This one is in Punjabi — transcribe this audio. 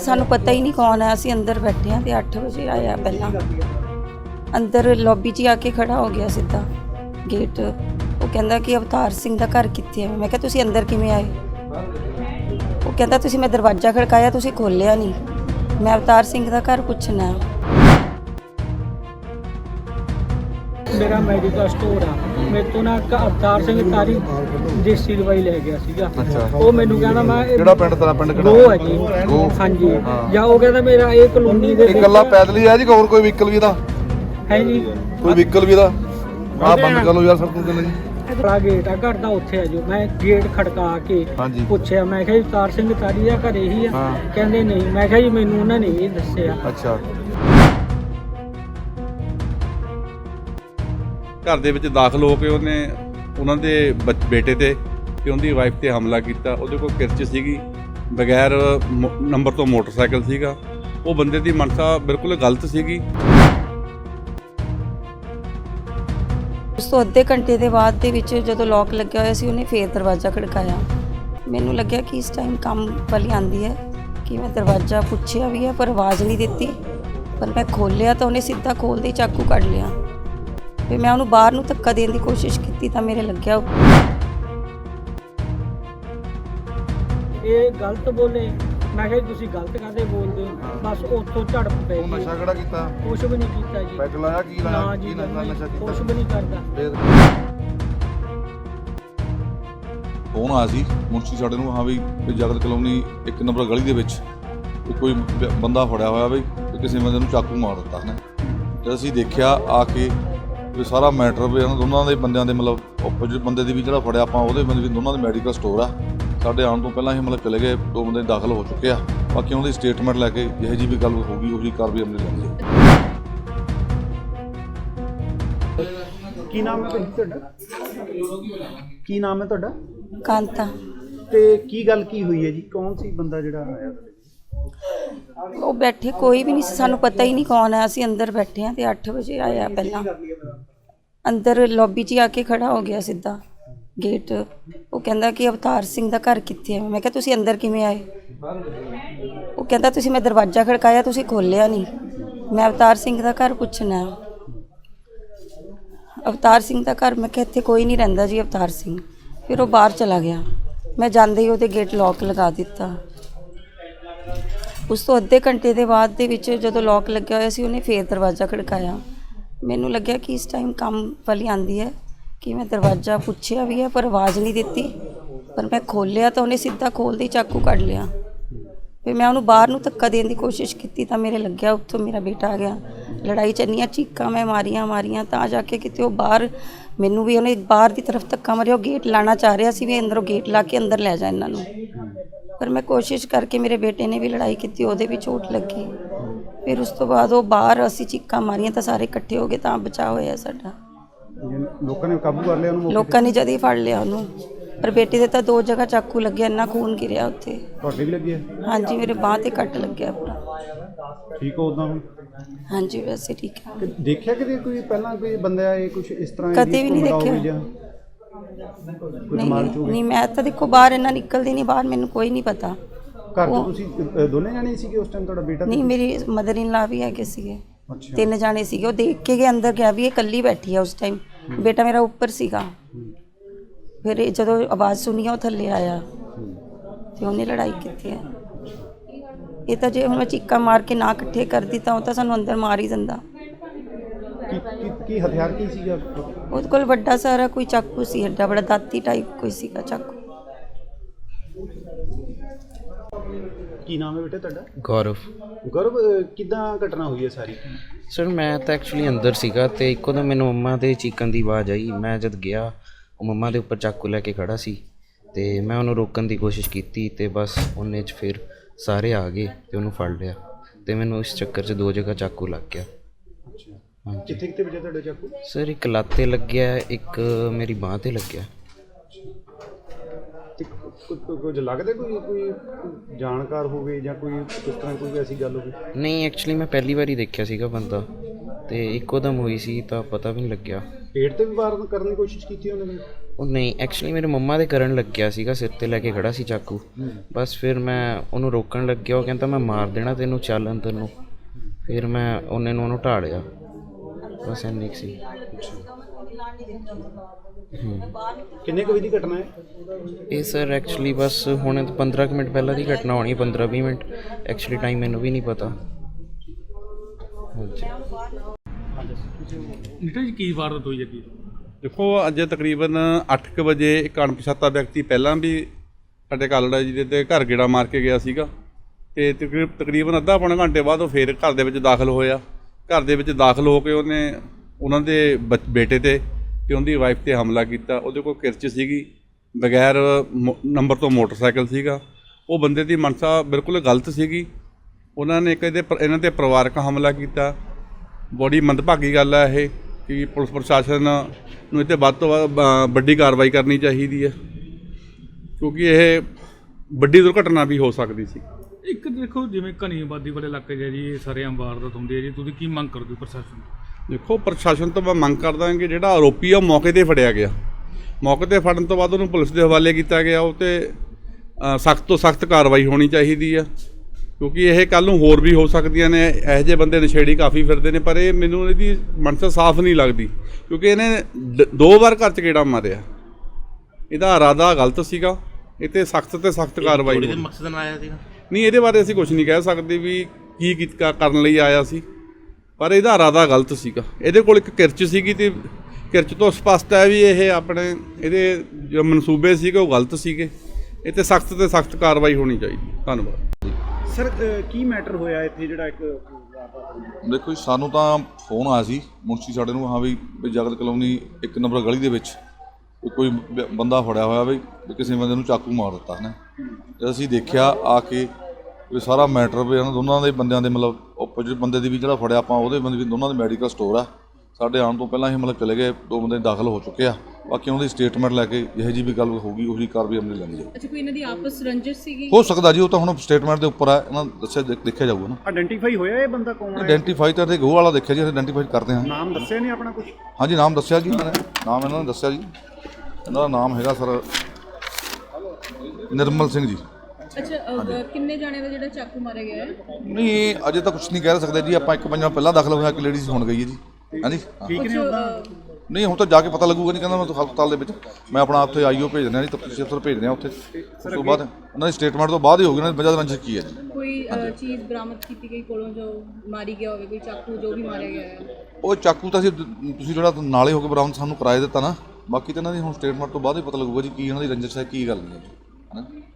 ਸਾਨੂੰ ਪਤਾ ਹੀ ਨਹੀਂ ਕੌਣ ਹੈ। ਅਸੀਂ ਅੰਦਰ ਬੈਠੇ ਹਾਂ ਤੇ 8 ਵਜੇ ਆਇਆ ਪਹਿਲਾਂ। ਅੰਦਰ ਲੌਬੀ 'ਚ ਹੀ ਆ ਕੇ ਖੜਾ ਹੋ ਗਿਆ ਸਿੱਧਾ। ਗੇਟ ਉਹ ਕਹਿੰਦਾ ਕਿ ਅਵਤਾਰ ਸਿੰਘ ਦਾ ਘਰ ਕਿੱਥੇ ਹੈ? ਮੈਂ ਕਿਹਾ, ਤੁਸੀਂ ਅੰਦਰ ਕਿਵੇਂ ਆਏ? ਉਹ ਕਹਿੰਦਾ, ਤੁਸੀਂ ਮੈਂ ਦਰਵਾਜ਼ਾ ਖੜਕਾਇਆ, ਤੁਸੀਂ ਖੋਲ੍ਹਿਆ ਨਹੀਂ। ਮੈਂ ਅਵਤਾਰ ਸਿੰਘ ਦਾ ਘਰ ਪੁੱਛਣਾ ਮੇਰਾ ਮੈਡੀਕਲ ਸਟੋਰ ਆ। ਮੇਰੇ ਤੋਂ ਨਾ ਇੱਕ ਅਵਤਾਰ ਸਿੰਘ ਤਾਰੀ ਦੇਸੀ ਦਵਾਈ ਲੈ ਗਿਆ ਸੀਗਾ। ਅੱਛਾ। ਉਹ ਮੈਨੂੰ ਕਹਿੰਦਾ ਮੈਂ ਇਹ- ਕਿਹੜਾ ਪਿੰਡ ਤੇਰਾ? ਪਿੰਡ ਕਿਹੜਾ? ਗੋ ਹੈ ਜੀ। ਗੋ। ਹਾਂਜੀ। ਹਾਂ। ਜਾਂ ਉਹ ਕਹਿੰਦਾ ਮੇਰਾ ਇਹ ਕਲੋਨੀ ਦੇ ਇਹ ਇਕੱਲਾ ਪੈਦਲ ਹੀ ਆ ਜੀ ਕਿ ਹੋਰ ਕੋਈ ਵਹੀਕਲ ਵੀ ਇਹਦਾ? ਹੈ ਜੀ। ਕੋਈ ਵਹੀਕਲ ਵੀ ਇਹਦਾ? ਆ ਬੰਦ ਕਰ ਲਓ ਯਾਰ ਸੜਕ ਤੇ ਨਹੀਂ ਬੜਾ ਗੇਟ ਆ ਘਰ ਦਾ ਉੱਥੇ ਆ ਜੋ। ਮੈਂ ਗੇਟ ਖੜਕਾ ਕੇ ਹਾਂਜੀ। ਪੁੱਛਿਆ। ਮੈਂ ਕਿਹਾ ਜੀ ਅਵਤਾਰ ਸਿੰਘ ਤਾਰੀ ਆ ਘਰੇ ਹੀ ਆ? ਹਾਂ। ਕਹਿੰਦੇ ਨਹੀਂ। ਮੈਂ ਕਿਹਾ ਜੀ ਮੈਨੂੰ ਉਹਨਾਂ ਨੇ ਇਹ ਦੱਸਿਆ। ਅੱਛਾ। ਘਰ ਦੇ ਵਿੱਚ ਦਾਖਲ ਹੋ ਕੇ ਉਹਨੇ ਉਹਨਾਂ ਦੇ ਬੱਚ- ਬੇਟੇ ਤੇ ਤੇ ਉਹਦੀ ਵਾਈਫ ਤੇ ਹਮਲਾ ਕੀਤਾ। ਉਹਦੇ ਕੋਲ ਕਿਰਚ ਸੀਗੀ, ਬਗੈਰ ਨੰਬਰ ਤੋਂ ਮੋਟਰਸਾਈਕਲ ਸੀਗਾ। ਉਹ ਬੰਦੇ ਦੀ ਮਨਸਾ ਬਿਲਕੁਲ ਗਲਤ ਸੀਗੀ। ਉਸ ਤੋਂ ਅੱਧੇ ਘੰਟੇ ਦੇ ਬਾਅਦ ਦੇ ਵਿੱਚ ਜਦੋਂ ਲੋਕ ਲੱਗਿਆ ਹੋਇਆ ਸੀ, ਉਹਨੇ ਫੇਰ ਦਰਵਾਜ਼ਾ ਖੜਕਾਇਆ। ਮੈਨੂੰ ਲੱਗਿਆ ਕਿ ਇਸ ਟਾਈਮ ਕੰਮ ਵਾਲੀ ਆਂਦੀ ਹੈ ਕਿ ਮੈਂ ਦਰਵਾਜ਼ਾ ਪੁੱਛਿਆ ਵੀ ਹੈ, ਪਰ ਆਵਾਜ਼ ਨਹੀਂ ਦਿੱਤੀ। ਪਰ ਮੈਂ ਖੋਲਿਆ ਤਾਂ ਉਹਨੇ ਸਿੱਧਾ ਖੋਲਦੇ ਹੀ ਚਾਕੂ ਕੱਢ ਲਿਆ। ਫਿਰ ਮੈਂ ਉਹਨੂੰ ਬਾਹਰ ਨੂੰ ਧੱਕਾ ਦੇਣ ਦੀ ਕੋਸ਼ਿਸ਼ ਕੀਤੀ ਤਾਂ ਮੇਰੇ ਲੱਗਿਆ ਇਹ ਗਲਤ ਬੋਲੇ। ਮੈਂ ਕਿਹਾ ਜੀ ਤੁਸੀਂ ਗਲਤ ਕਾਹਦੇ ਬੋਲਦੇ ਹੋ? ਬਸ ਉੱਥੋਂ ਝੜਪ ਪੈ ਉਹ ਗਈ। ਨਸ਼ਾ ਕਿਹੜਾ ਕੀਤਾ? ਕੁਛ ਵੀ ਨਹੀਂ ਕੀਤਾ ਜੀ। ਪੈਗ ਲਾਇਆ ਕੀ ਨਾ ਲਾਇਆ ਜੀ ਕੀ ਨਸ਼ਾ ਨਸ਼ਾ ਕੁਛ ਕੀਤਾ? ਵੀ ਨਹੀਂ ਕਰਦਾ। ਫੇਰ? ਫੋਨ ਆਇਆ ਸੀ ਮੁਨਸ਼ੀ ਸਾਡੇ ਨੂੰ ਹਾਂ ਵੀ ਵੀ ਜਗਤ ਕਲੋਨੀ ਇੱਕ ਨੰਬਰ ਗਲੀ ਦੇ ਵਿੱਚ ਵੀ ਕੋਈ ਬ- ਬੰਦਾ ਫੜਿਆ ਹੋਇਆ ਬਈ ਕਿਸੇ ਬੰਦੇ ਨੂੰ ਚਾਕੂ ਮਾਰ ਦਿੱਤਾ ਨੇ ਜਦ ਅਸੀਂ ਦੇਖਿਆ ਆ ਕੇ ਵੀ ਸਾਰਾ ਮੈਟਰ ਵੀ ਇਹਨਾਂ ਦੋਨਾਂ ਦੇ ਬੰਦਿਆਂ ਦੇ ਮਤਲਬ ਆਪੋਜੀਟ ਬੰਦੇ ਦੀ ਵੀ ਜਿਹੜਾ ਫੜਿਆ ਆਪਾਂ ਉਹਦੇ ਬੰਦੇ ਵੀ ਦੋਨਾਂ ਦੇ ਮੈਡੀਕਲ ਸਟੋਰ ਆ। ਸਾਡੇ ਆਉਣ ਤੋਂ ਪਹਿਲਾਂ ਹੀ ਮਤਲਬ ਚਲੇ ਗਏ ਦੋ ਬੰਦੇ ਦਾਖਲ ਹੋ ਚੁੱਕੇ ਆ। ਬਾਕੀ ਉਹਨਾਂ ਦੀ ਸਟੇਟਮੈਂਟ ਲੈ ਕੇ ਜਿਹੇ ਜੀ ਵੀ ਗੱਲ ਹੋਊਗੀ ਉਹੀ ਕਾਰਵਾਈ ਅਮਲ ਹੈ ਕੀ ਨਾਮ ਹੈ ਭਾਈ ਤੁਹਾਡਾ? ਕੀ ਨਾਮ ਹੈ ਤੁਹਾਡਾ? ਕਾਂਤਾ। ਤੇ ਕੀ ਗੱਲ ਕੀ ਹੋਈ ਹੈ ਜੀ? ਕੌਣ ਸੀ ਬੰਦਾ ਜਿਹੜਾ ਆਇਆ? ਉਹ ਬੈਠੇ, ਕੋਈ ਵੀ ਨਹੀਂ ਸੀ, ਸਾਨੂੰ ਪਤਾ ਹੀ ਨਹੀਂ ਕੌਣ ਹੈ ਅਸੀਂ ਅੰਦਰ ਬੈਠੇ ਹਾਂ ਤੇ 8 ਵਜੇ ਆਇਆ ਪਹਿਲਾਂ। ਅੰਦਰ ਲੌਬੀ 'ਚ ਹੀ ਆ ਕੇ ਖੜਾ ਹੋ ਗਿਆ ਸਿੱਧਾ। ਗੇਟ ਉਹ ਕਹਿੰਦਾ ਕਿ ਅਵਤਾਰ ਸਿੰਘ ਦਾ ਘਰ ਕਿੱਥੇ ਹੈ ਮੈਂ ਕਿਹਾ, ਤੁਸੀਂ ਅੰਦਰ ਕਿਵੇਂ ਆਏ? ਉਹ ਕਹਿੰਦਾ, ਤੁਸੀਂ ਮੈਂ ਦਰਵਾਜ਼ਾ ਖੜਕਾਇਆ, ਤੁਸੀਂ ਖੋਲ੍ਹਿਆ ਨਹੀਂ। ਮੈਂ ਅਵਤਾਰ ਸਿੰਘ ਦਾ ਘਰ ਪੁੱਛਣਾ ਅਵਤਾਰ ਸਿੰਘ ਦਾ ਘਰ, ਮੈਂ ਕਿਹਾ, ਇੱਥੇ ਕੋਈ ਨਹੀਂ ਰਹਿੰਦਾ ਜੀ ਅਵਤਾਰ ਸਿੰਘ। ਫਿਰ ਉਹ ਬਾਹਰ ਚਲਾ ਗਿਆ। ਮੈਂ ਜਾਂਦੇ ਹੀ ਉਹਦੇ ਗੇਟ ਲੌਕ ਲਗਾ ਦਿੱਤਾ। ਉਸ ਤੋਂ ਅੱਧੇ ਘੰਟੇ ਦੇ ਬਾਅਦ ਦੇ ਵਿੱਚ ਜਦੋਂ ਲੋਕ ਲੱਗਿਆ ਹੋਇਆ ਸੀ, ਉਹਨੇ ਫੇਰ ਦਰਵਾਜ਼ਾ ਖੜਕਾਇਆ। ਮੈਨੂੰ ਲੱਗਿਆ ਕਿ ਇਸ ਟਾਈਮ ਕੰਮ ਵਾਲੀ ਆਂਦੀ ਹੈ ਕਿ ਮੈਂ ਦਰਵਾਜ਼ਾ ਪੁੱਛਿਆ ਵੀ ਹੈ, ਪਰ ਆਵਾਜ਼ ਨਹੀਂ ਦਿੱਤੀ। ਪਰ ਮੈਂ ਖੋਲ੍ਹਿਆ ਤਾਂ ਉਹਨੇ ਸਿੱਧਾ ਖੋਲ੍ਹਦੇ ਹੀ ਚਾਕੂ ਕੱਢ ਲਿਆ। ਫਿਰ ਮੈਂ ਉਹਨੂੰ ਬਾਹਰ ਨੂੰ ਧੱਕਾ ਦੇਣ ਦੀ ਕੋਸ਼ਿਸ਼ ਕੀਤੀ ਤਾਂ ਮੇਰੇ ਲੱਗਿਆ ਉੱਥੋਂ ਮੇਰਾ ਬੇਟਾ ਆ ਗਿਆ। ਲੜਾਈ ਚੰਨੀਆਂ ਚੀਕਾਂ ਮੈਂ ਮਾਰੀਆਂ ਮਾਰੀਆਂ ਤਾਂ ਜਾ ਕੇ ਕਿਤੇ ਉਹ ਬਾਹਰ ਮੈਨੂੰ ਵੀ ਉਹਨੇ ਬਾਹਰ ਦੀ ਤਰਫ ਧੱਕਾ ਮਾਰਿਆ। ਉਹ ਗੇਟ ਲਾਣਾ ਚਾਹ ਰਿਹਾ ਸੀ ਵੀ ਅੰਦਰੋਂ ਗੇਟ ਲਾ ਕੇ ਅੰਦਰ ਲੈ ਜਾ ਇਹਨਾਂ ਨੂੰ। ਪਰ ਮੈਂ ਕੋਸ਼ਿਸ਼ ਕਰਕੇ ਮੇਰੇ ਬੇਟੇ ਨੇ ਵੀ ਲੜਾਈ ਕੀਤੀ ਉਹਦੇ ਵੀ ਚੋਟ ਲੱਗੀ। ਫਿਰ ਉਸ ਤੋਂ ਬਾਅਦ ਉਹ ਬਾਹਰ ਅਸੀਂ ਚੀਕਾਂ ਮਾਰੀਆਂ ਤਾਂ ਸਾਰੇ ਇਕੱਠੇ ਹੋ ਗਏ ਤਾਂ ਬਚਾਅ ਹੋਇਆ ਸਾਡਾ। ਲੋਕਾਂ ਨੇ ਕਾਬੂ ਕਰ ਲਿਆ ਉਹਨੂੰ ਲੋਕਾਂ ਨੇ ਜਦ ਹੀ ਫੜ ਲਿਆ ਉਹਨੂੰ। ਪਰ ਬੇਟੇ ਦੇ ਤਾਂ ਦੋ ਜਗ੍ਹਾ ਚਾਕੂ ਲੱਗਿਆ ਇੰਨਾ ਖੂਨ ਗਿਰਿਆ ਉੱਥੇ? ਤੁਹਾਡੇ ਵੀ ਲੱਗੀ ਹੈ? ਹਾਂਜੀ ਮੇਰੇ ਬਾਹ ਤੇ ਕੱਟ ਲੱਗਿਆ ਪੂਰਾ। ਠੀਕ ਹੋ ਉਦਾਂ ਹੁਣ? ਹਾਂਜੀ ਵੈਸੇ ਠੀਕ ਹੈ ਦੇਖਿਆ ਕਿਤੇ ਕੋਈ ਪਹਿਲਾਂ ਕੋਈ ਬੰਦਾ ਇਹ ਕੁਝ ਇਸ ਤਰ੍ਹਾਂ ਕਦੇ ਵੀ ਨਹੀਂ ਦੇਖਿਆ। ਨਹੀਂ ਮੈਂ ਤਾਂ ਦੇਖੋ ਬਾਹਰ ਇੰਨਾ ਨਿਕਲਦੀ ਨਹੀਂ ਬਾਹਰ ਮੈਨੂੰ ਕੋਈ ਨਹੀਂ ਪਤਾ। ਘਰ ਤੋਂ ਤੁਸੀਂ ਅ, ਦੋਨੇ ਜਾਣੇ ਸੀਗੇ ਉਸ ਟਾਈਮ ਤੁਹਾਡਾ ਬੇਟਾ? ਨਹੀਂ ਮੇਰੀ ਮਦਰ ਇਨ ਲਾ ਵੀ ਹੈਗੇ ਸੀਗੇ। ਅੱਛਾ। ਤਿੰਨ ਜਾਣੇ ਸੀਗੇ। ਉਹ ਦੇਖ ਕੇ ਗਏ ਅੰਦਰ ਗਿਆ ਵੀ ਇਹ ਇਕੱਲੀ ਬੈਠੀ ਆ ਉਸ ਟਾਈਮ ਬੇਟਾ ਮੇਰਾ ਉੱਪਰ ਸੀਗਾ। ਫਿਰ ਇਹ ਜਦੋਂ ਆਵਾਜ਼ ਸੁਣੀ ਉਹ ਥੱਲੇ ਆਇਆ। ਤੇ ਉਹਨੇ ਲੜਾਈ ਕੀਤੀ ਹੈ ਇਹ ਤਾਂ ਜੇ ਹੁਣ ਮੈਂ ਚੀਕਾਂ ਮਾਰ ਕੇ ਨਾ ਇਕੱਠੇ ਕਰਦੀ ਤਾਂ ਉਹ ਤਾਂ ਸਾਨੂੰ ਅੰਦਰ ਮਾਰ ਹੀ ਦਿੰਦਾ। ਕੀ ਕੀ ਕੀ ਹਥਿਆਰ ਕੀ ਸੀਗਾ? ਉਹਦੇ ਕੋਲ ਵੱਡਾ ਸਾਰਾ ਕੋਈ ਚਾਕੂ ਸੀ ਏਡਾ ਬੜਾ ਦਾਤੀ ਟਾਈਪ ਕੋਈ ਸੀਗਾ ਚਾਕੂ। ਕੀ ਨਾਮ ਹੈ ਬੇਟਾ ਤੁਹਾਡਾ? ਗੌਰਵ। ਗੌਰਵ ਅ, ਕਿੱਦਾਂ ਘਟਨਾ ਹੋਈ ਹੈ ਸਾਰੀ? ਸਰ ਮੈਂ ਤਾਂ ਐਕਚੁਅਲੀ ਅੰਦਰ ਸੀਗਾ ਤੇ ਇੱਕੋ ਦਮ ਮੈਨੂੰ ਮੰਮਾ ਦੇ ਚੀਕਣ ਦੀ ਆਵਾਜ਼ ਆਈ। ਮੈਂ ਜਦ ਗਿਆ ਉਹ ਮੰਮਾ ਦੇ ਉੱਪਰ ਚਾਕੂ ਲੈ ਕੇ ਖੜਾ ਸੀ ਤੇ ਮੈਂ ਉਹਨੂੰ ਰੋਕਣ ਦੀ ਕੋਸ਼ਿਸ਼ ਕੀਤੀ ਤੇ ਬਸ ਉਹਨੇ ਚ ਫਿਰ ਸਾਰੇ ਆ ਗਏ ਤੇ ਉਹਨੂੰ ਫੜ ਲਿਆ ਤੇ ਮੈਨੂੰ ਇਸ ਚੱਕਰ 'ਚ ਦੋ ਜਗ੍ਹਾ ਚਾਕੂ ਲੱਗ ਗਿਆ। ਹਾਂਜੀ। ਕਿੱਥੇ ਕਿੱਥੇ ਵਜੇ ਤੁਹਾਡੇ ਚਾਕੂ? ਸਰ ਇੱਕ ਲੱਤ ਤੇ ਲੱਗਿਆ ਇੱਕ ਮੇਰੀ ਬਾਹ ਤੇ ਲੱਗਿਆ। ਤੇ ਕੁ- ਕੁ- ਕੁਝ ਲੱਗਦਾ ਕੋਈ ਕੋਈ ਜਾਣਕਾਰ ਹੋਵੇ ਜਾਂ ਕੋਈ ਇਸ ਤਰ੍ਹਾਂ ਕੋਈ ਐਸੀ ਗੱਲ ਹੋਵੇ? ਨਹੀਂ ਐਕਚੁਅਲੀ ਮੈਂ ਪਹਿਲੀ ਵਾਰੀ ਦੇਖਿਆ ਸੀਗਾ ਬੰਦਾ ਤੇ ਇੱਕੋ ਦਮ ਹੋਈ ਸੀ ਤਾਂ ਪਤਾ ਵੀ ਨਹੀਂ ਲੱਗਿਆ। ਪੇਟ ਤੇ ਵੀ ਵਾਰ ਕਰਨ ਦੀ ਕੋਸ਼ਿਸ਼ ਕੀਤੀ ਉਹਨੇ? ਉਹ ਨਹੀਂ ਐਕਚੁਅਲੀ ਮੇਰੇ ਮੰਮਾ ਦੇ ਕਰਨ ਲੱਗਿਆ ਸੀਗਾ ਸਿਰ ਤੇ ਲੈ ਕੇ ਖੜਾ ਸੀ ਚਾਕੂ। ਬਸ ਫਿਰ ਮੈਂ ਉਹਨੂੰ ਰੋਕਣ ਲੱਗਿਆ ਉਹ ਕਹਿੰਦਾ ਮੈਂ ਮਾਰ ਦੇਣਾ ਤੈਨੂੰ ਚੱਲ ਅੰਦਰ ਨੂੰ। ਫਿਰ ਮੈਂ ਉਹਨੇ ਨੂੰ ਉਹਨੂੰ ਢਾਲਿਆ। ਬਸ ਇੰਨੀ ਕੁ ਸੀ। ਕਿੰਨੇ ਕੁ ਵਜੇ ਦੀ ਘਟਨਾ ਹੈ? ਇਹ ਸਰ ਐਕਚੁਅਲੀ ਬਸ ਹੁਣ 15 ਕੁ ਮਿੰਟ ਪਹਿਲਾਂ ਦੀ ਘਟਨਾ ਹੋਣੀ 15 20 ਮਿੰਟ। ਐਕਚੁਅਲੀ ਟਾਈਮ ਮੈਨੂੰ ਵੀ ਨਹੀਂ ਪਤਾ। ਹਾਂਜੀ। ਨੀਟਾ ਜੀ ਕੀ ਵਾਰਦਾਤ ਹੋਈ ਅੱਗੇ ਦੇਖੋ ਅੱਜ ਤਕਰੀਬਨ 8:00 ਵਜੇ ਇੱਕ ਅਣਪਛਾਤਾ ਵਿਅਕਤੀ ਪਹਿਲਾਂ ਵੀ ਸਾਡੇ ਕਾਲੜਾ ਜੀ ਦੇ ਤੇ ਘਰ ਗੇੜਾ ਮਾਰ ਕੇ ਗਿਆ ਸੀਗਾ। ਤੇ ਤਕਰੀਬ ਤਕਰੀਬਨ ਅੱਧਾ ਪੌਣਾ ਘੰਟੇ ਬਾਅਦ ਉਹ ਫੇਰ ਘਰ ਦੇ ਵਿੱਚ ਦਾਖਲ ਹੋਇਆ। ਘਰ ਦੇ ਵਿੱਚ ਦਾਖਲ ਹੋ ਕੇ ਉਹਨੇ ਉਹਨਾਂ ਦੇ ਬੱਚ- ਬੇਟੇ ਤੇ ਤੇ ਉਹਦੀ ਵਾਈਫ ਤੇ ਹਮਲਾ ਕੀਤਾ। ਉਹਦੇ ਕੋਲ ਕਿਰਚ ਸੀਗੀ, ਬਗੈਰ ਮੋ- ਨੰਬਰ ਤੋਂ ਮੋਟਰਸਾਈਕਲ ਸੀਗਾ। ਉਹ ਬੰਦੇ ਦੀ ਮਨਸਾ ਬਿਲਕੁਲ ਗਲਤ ਸੀਗੀ। ਉਹਨਾਂ ਨੇ ਇੱਕ ਇਹਦੇ ਪਰ- ਇਹਨਾਂ ਤੇ ਪਰਿਵਾਰਕ ਹਮਲਾ ਕੀਤਾ। ਬੜੀ ਮੰਦਭਾਗੀ ਗੱਲ ਹੈ ਇਹ ਕਿ ਪੁਲਿਸ ਪ੍ਰਸ਼ਾਸਨ ਨੂੰ ਇਹ 'ਤੇ ਵੱਧ ਤੋਂ ਵੱਧ ਵੱਡੀ ਕਾਰਵਾਈ ਕਰਨੀ ਚਾਹੀਦੀ ਹੈ। ਕਿਉਂਕਿ ਇਹ ਵੱਡੀ ਦੁਰਘਟਨਾ ਵੀ ਹੋ ਸਕਦੀ ਸੀ। ਇੱਕ ਦੇਖੋ ਜਿਵੇਂ ਘਣੀ ਆਬਾਦੀ ਵਾਲੇ ਇਲਾਕੇ 'ਚ ਹੈ ਜੀ ਸਰੇਆਮ ਵਾਰਦਾਤ ਹੁੰਦੀ ਹੈ ਜੀ। ਤੁਸੀਂ ਕੀ ਮੰਗ ਕਰਦੇ ਹੋ ਪ੍ਰਸ਼ਾਸਨ ਤੋਂ? ਦੇਖੋ ਪ੍ਰਸ਼ਾਸਨ ਤੋਂ ਮੈਂ ਮੰਗ ਕਰਦਾ ਕਿ ਜਿਹੜਾ ਆਰੋਪੀ ਆ ਉਹ ਮੌਕੇ ਤੇ ਫੜਿਆ ਗਿਆ। ਮੌਕੇ ਤੇ ਫੜਨ ਤੋਂ ਬਾਅਦ ਉਹਨੂੰ ਪੁਲਿਸ ਦੇ ਹਵਾਲੇ ਕੀਤਾ ਗਿਆ। ਉਹ ਤੇ ਸਖਤ ਤੋਂ ਸਖਤ ਕਾਰਵਾਈ ਹੋਣੀ ਚਾਹੀਦੀ ਆ। ਕਿਉਂਕਿ ਇਹ ਕੱਲ ਨੂੰ ਹੋਰ ਵੀ ਹੋ ਸਕਦੀਆਂ ਨੇ। ਇਹੋ ਜਿਹੇ ਬੰਦੇ ਨਸ਼ੇੜੀ ਕਾਫੀ ਫਿਰਦੇ ਨੇ ਪਰ ਇਹ ਮੈਨੂੰ ਇਹਦੀ ਮਨਸਾ ਸਾਫ਼ ਨਹੀਂ ਲੱਗਦੀ। ਕਿਉਂਕਿ ਇਹਨੇ ਦੋ ਵਾਰ ਘਰ ਚ ਗੇੜਾ ਮਾਰਿਆ। ਇਹਦਾ ਇਰਾਦਾ ਗਲਤ ਸੀਗਾ। ਇਹ ਤੇ ਸਖਤ ਤੇ ਸਖਤ ਕਾਰਵਾਈ ਹੋਣੀ। ਮਕਸਦ ਨਾਲ ਆਇਆ ਸੀਗਾ। ਨਹੀਂ ਇਹਦੇ ਬਾਰੇ ਅਸੀਂ ਕੁਝ ਨਹੀਂ ਕਹਿ ਸਕਦੇ ਵੀ ਕੀ ਕੀ ਕ- ਕਰਨ ਲਈ ਆਇਆ ਸੀ। ਪਰ ਇਹਦਾ ਇਰਾਦਾ ਗਲਤ ਸੀਗਾ। ਇਹਦੇ ਕੋਲ ਇੱਕ ਕਿਰਚ ਸੀਗੀ ਤੇ ਕਿਰਚ ਤੋਂ ਸਪਸ਼ਟ ਹੈ ਵੀ ਇਹ ਆਪਣੇ ਇਹਦੇ ਜੋ ਮਨਸੂਬੇ ਸੀਗੇ ਉਹ ਗਲਤ ਸੀਗੇ। ਇਹ ਤੇ ਸਖਤ ਤੇ ਸਖਤ ਕਾਰਵਾਈ ਹੋਣੀ ਚਾਹੀਦੀ। ਧੰਨਵਾਦ। ਸਰ ਕੀ ਮੈਟਰ ਹੋਇਆ ਇੱਥੇ ਜਿਹੜਾ ਇੱਕ? ਦੇਖੋ ਜੀ ਸਾਨੂੰ ਤਾਂ ਫੋਨ ਆਇਆ ਸੀ। ਮੁਨਸ਼ੀ ਸਾਡੇ ਨੂੰ ਹਾਂ ਵੀ ਜਗਤ ਕਲੋਨੀ ਇੱਕ ਨੰਬਰ ਗਲੀ ਦੇ ਵਿੱਚ ਕੋਈ ਬ- ਬੰਦਾ ਫੜਿਆ ਹੋਇਆ ਵੀ ਵੀ ਕਿਸੇ ਬੰਦੇ ਨੂੰ ਚਾਕੂ ਮਾਰ ਦਿੱਤਾ ਨੇ? ਤੇ ਅਸੀਂ ਦੇਖਿਆ ਆ ਕੇ ਵੀ ਸਾਰਾ ਮੈਟਰ ਵੀ ਇਹਨਾਂ ਦੋਨਾਂ ਦੇ ਬੰਦਿਆਂ ਦੇ ਮਤਲਬ ਆਪੋਜੀਟ ਬੰਦੇ ਦੀ ਵੀ ਜਿਹੜਾ ਫੜਿਆ ਆਪਾਂ ਉਹਦੇ ਬੰਦੇ ਵੀ ਦੋਨਾਂ ਦੇ ਮੈਡੀਕਲ ਸਟੋਰ ਆ। ਸਾਡੇ ਆਉਣ ਤੋਂ ਪਹਿਲਾਂ ਹੀ ਮਤਲਬ ਚਲੇ ਗਏ ਦੋ ਬੰਦੇ ਦਾਖਲ ਹੋ ਚੁੱਕੇ ਆ। ਬਾਕੀ ਉਹਨਾਂ ਦੀ ਸਟੇਟਮੈਂਟ ਲੈ ਕੇ ਜਿਹੋ ਜਿਹੀ ਵੀ ਗੱਲ ਹੋਊਗੀ ਉਹੀ ਕਾਰਵਾਈ ਅਮਲ ਲੈਣੀ ਜਾਊਗੀ। ਅੱਛਾ ਕੋਈ ਇਹਨਾਂ ਦੀ ਆਪਸ ਰੰਜਿਸ਼ ਸੀਗੀ? ਹੋ ਸਕਦਾ ਜੀ ਉਹ ਤਾਂ ਹੁਣ ਸਟੇਟਮੈਂਟ ਦੇ ਉੱਪਰ ਆ ਇਹਨਾਂ ਦੱਸਿਆ ਦੇਖਿਆ ਜਾਊਗਾ ਨਾ। ਆਇਡੈਂਟੀਫਾਈ ਹੋਇਆ ਇਹ ਬੰਦਾ ਕੌਣ ਹੈ? ਆਇਡੈਂਟੀਫਾਈ ਤਾਂ ਤੇ ਗੋ ਵਾਲਾ ਦੇਖਿਆ ਜੀ ਆਇਡੈਂਟੀਫਾਈ ਕਰਦੇ ਹਾਂ। ਨਾਮ ਦੱਸਿਆ ਨਹੀਂ ਆਪਣਾ ਕੁਝ ਹਾਂਜੀ ਨਾਮ ਦੱਸਿਆ ਜੀ ਇਹਨਾਂ ਨੇ। ਨਾਮ ਇਹਨਾਂ ਨੇ ਦੱਸਿਆ ਜੀ। ਇਹਨਾਂ ਦਾ ਨਾਮ ਹੈਗਾ ਸਰ ਨਿਰਮਲ ਸਿੰਘ ਜੀ। ਅੱਛਾ ਅਹ, ਕਿੰਨੇ ਜਾਣੇ ਦਾ ਜਿਹੜਾ ਚਾਕੂ ਮਾਰਿਆ ਗਿਆ ਹੈ? ਨਹੀਂ ਅਜੇ ਤਾਂ ਕੁਝ ਨਹੀਂ ਕਹਿ ਸਕਦੇ ਜੀ ਆਪਾਂ ਇੱਕ ਪੰਜਾਂ ਪਹਿਲਾਂ ਦਾਖਲ ਹੋਇਆ ਕਿ ਲੇਡੀਜ਼ ਹੁਣ ਗਈ ਹੈ ਜੀ। ਹਾਂਜੀ ਹਾਂ। ਠੀਕ ਨੇ ਕੁਛ, ਉਹਦਾ ਅਹ, ਨਹੀਂ ਹੁਣ ਤਾਂ ਜਾ ਕੇ ਪਤਾ ਲੱਗੂਗਾ ਨਹੀਂ ਕਹਿੰਦਾ ਮੈਂ ਤਾਂ ਹਸਪਤਾਲ ਦੇ ਵਿੱਚ ਮੈਂ ਆਪਣਾ ਉੱਥੇ ਆਈਓ ਭੇਜ ਦਿੰਦਾ ਜੀ ਤਫਤੀਸ਼ ਅਫਸਰ ਭੇਜ ਦਿਆਂ ਉੱਥੇ। ਉਸ ਤੋਂ ਬਾਅਦ ਉਹਨਾਂ ਦੀ ਸਟੇਟਮੈਂਟ ਤੋਂ ਬਾਅਦ ਹੀ ਹੋਊਗੀ ਨਾ ਵਜ੍ਹਾ ਰੰਜਿਸ਼ ਕੀ ਹੈ ਜੀ। ਕੋਈ ਅਹ, ਚੀਜ਼ ਬਰਾਮਦ ਕੀਤੀ ਗਈ ਕੋਲੋਂ ਜੋ ਮਾਰੀ ਗਿਆ ਹੋਵੇ ਕੋਈ ਚਾਕੂ ਜੋ ਵੀ ਮਾਰਿਆ ਗਿਆ ਹੈ? ਉਹ ਚਾਕੂ ਤਾਂ ਅਸੀਂ ਤੁਸੀਂ ਜਿਹੜਾ ਨਾਲੇ ਹੋ ਕੇ ਬਰਾਮਦ ਸਾਨੂੰ ਕਰਾਏ ਦਿੱਤਾ ਨਾ ਬਾਕੀ ਤਾਂ ਇਹਨਾਂ ਦੀ ਹੁਣ ਸਟੇਟਮੈਂਟ ਤੋਂ ਬਾਅਦ ਹੀ ਪਤਾ ਲੱਗੂਗਾ ਜੀ ਕੀ ਇਹਨਾਂ ਦੀ ਰੰਜਿਸ਼ ਹੈ ਕੀ ਗੱਲ ਨਹੀਂ ਹੈ। ਜੀ ਹੈ ਨਾ